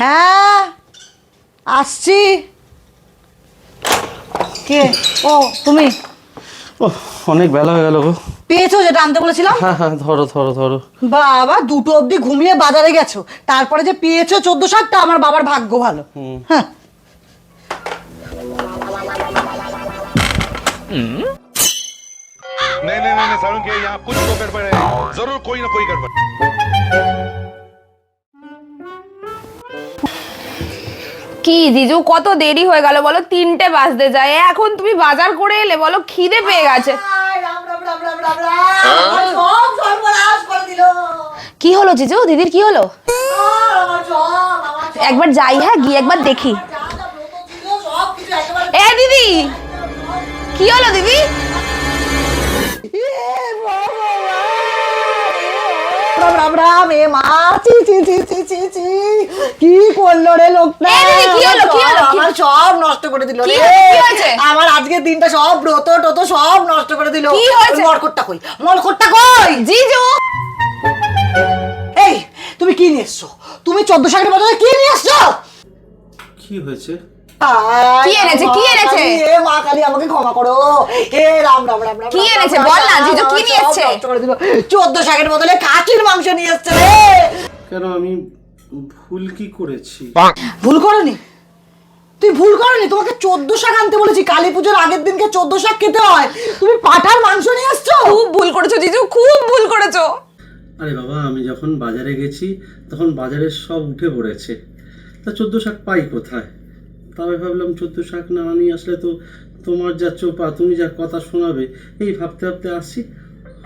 হ্যাঁ আসছি কে ও তুমি ও অনেক বেলা হয়ে গেল গো পেয়েছো যেটা আনতে বলেছিলাম হ্যাঁ হ্যাঁ ধরো ধরো ধরো বাবা দুটো অবধি ঘুমিয়ে বাজারে গেছো তারপরে যে পেয়েছো চোদ্দ শাকটা আমার বাবার ভাগ্য ভালো হ্যাঁ नहीं नहीं नहीं सारुण के यहाँ कुछ तो गड़बड़ है जरूर कोई ना कोई गड़बड़ কি জিজু, কত দেরি হয়ে গেল বলো? তিনটে বাজতে যায়। এখন তুমি বাজার করে এলে বলো, খিদে পেয়ে গেছে। কি হলো জিজু? দিদির কি হলো? একবার যাই হ্যাঁ গিয়ে একবার দেখি। এ, দিদি! রাম রাম রাম এ মা চি চি চি চি চি চি। কি করল রে লোকটা? এ কি হলো, কি হলো, আমার সব নষ্ট করে দিল রে। হয়েছে, কি হয়েছে? আমার আজকের দিনটা সব ব্রত টত সব নষ্ট করে দিল। কি হয়েছে? মরকটটা কই? মরকটটা কই? জিজু এই তুমি কি নিয়ে এসছো? তুমি চোদ্দ শাকের বদলে কি নিয়ে এসছো? কি হয়েছে? কি এনেছে, কি এনেছে? এ মা কালী আমাকে ক্ষমা করো। হে রাম রাম রাম রাম কি এনেছে? বল না, জিজু, কি নিয়ে এসছে? নষ্ট করে দিল। চোদ্দ শাকের বদলে কাকির মাংস নিয়ে এসছে রে। কেন আমি ভুল কি করেছি? ভুল করনি? তুই ভুল করনি? তোমাকে চোদ্দ শাক আনতে বলেছি। কালী পুজোর আগের দিনকে চোদ্দ শাক খেতে হয়। তুমি পাঠার মাংস নিয়ে এসছো? খুব ভুল করেছ জিজু খুব ভুল করেছ। আরে বাবা আমি যখন বাজারে গেছি তখন বাজারের সব উঠে পড়েছে। তা চোদ্দ শাক পাই কোথায়? তবে ভাবলাম চোদ্দ শাক না নিয়ে আসলে তো তোমার যা চোপা তুমি যা কথা শোনাবে। এই ভাবতে ভাবতে আসছি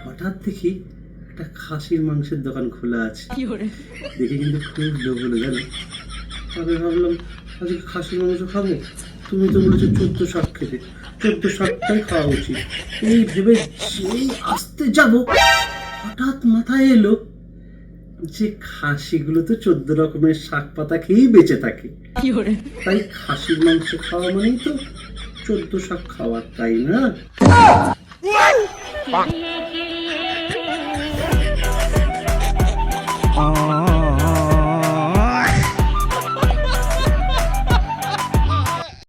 হঠাৎ দেখি একটা খাসির মাংসের দোকান খোলা আছে। দেখে কিন্তু খুব লোভ হলো জানো? তবে ভাবলাম আজকে খাসির মাংস খাব? তুমি তো বলেছ চোদ্দ শাক খেতে। চোদ্দ শাকটাই খাওয়া উচিত। এই ভেবে যেই আসতে যাব হঠাৎ মাথায় এলো যে খাসিগুলো তো চোদ্দ রকমের শাক পাতা খেয়েই বেঁচে থাকে। তাই খাসির মাংস খাওয়া মানেই তো চোদ্দ শাক খাওয়ার তাই না?